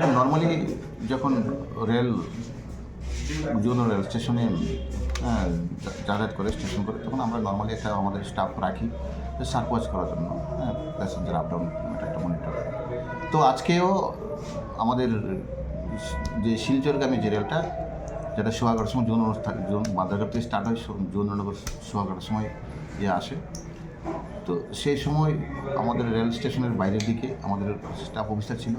Normally যখন rail যৌন rail স্টেশনে যাতায়াত করে স্টেশন করে, তখন আমরা নর্মালি একটা আমাদের স্টাফ রাখি সার্চ করার জন্য হ্যাঁ প্যাসেঞ্জার আপ ডাউন একটা মনিটর তো আজকেও আমাদের যে শিলচরগামী যে রেলটা যেটা সোহাগার সময় যৌন অনুষ্ঠান, যৌন মাদ্রাঘাট থেকে স্টার্ট হয়, সো- যৌননগর সোহাগার সময় ইয়ে আসে। তো সেই সময় আমাদের রেল স্টেশনের বাইরের দিকে আমাদের স্টাফ অফিসার ছিল।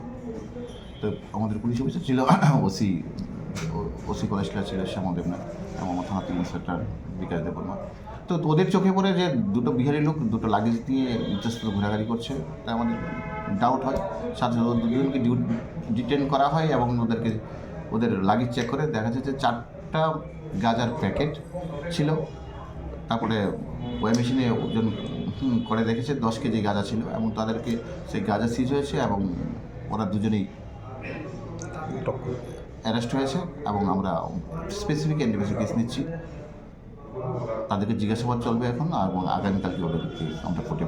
তো আমাদের পুলিশ অফিসার ছিল, ওসি ওসি কলেজটা ছিল, শ্যামল দেবনাথ এবং আমার থানা তিন ইন্সপেক্টর বিকাশ দেববর্মা। তো ওদের চোখে পড়ে যে দুটো বিহারি লোক, দুটো লাগেজ দিয়ে ইতস্তত ঘোরাঘুরি করছে, তাই আমাদের ডাউট হয়। সাথে দুজনকে ডিটেন করা হয় এবং ওদেরকে, ওদের লাগেজ চেক করে। দেখা যাচ্ছে চারটা গাজার প্যাকেট ছিল। তারপরে ওই মেশিনে ওজন করে দেখেছে, দশ কেজি গাঁজা ছিল এবং তাদেরকে সেই গাঁজা সিজ হয়েছে এবং ওরা দুজনেই অ্যারেস্ট হয়েছে এবং আমরা স্পেসিফিক এন্টিভেশন কেস নিচ্ছি। তাদেরকে জিজ্ঞাসাবাদ চলবে এখন এবং আগামীকালকে ওদেরকে আমরা কোর্টে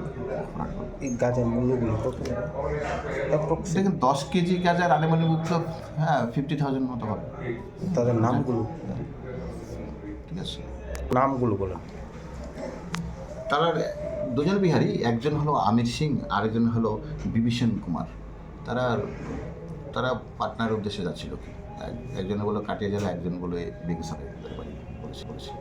রাখব। এই মূল্যগুলো কত? দেখুন দশ কেজি গাঁজার আনুমানিক তো হ্যাঁ ফিফটি থাউজেন্ড মতো হবে। তাদের নামগুলো? ঠিক আছে। নামগুলো বলেন। তারা দুজন বিহারি একজন হলো আমির সিং আরেকজন হলো বিভীষণ কুমার। তারা তারা পাটনার উদ্দেশ্যে যাচ্ছিল একজন বলো কাটিয়ে যাবে একজন বলে বেগুসরাই বলেছে বলেছে।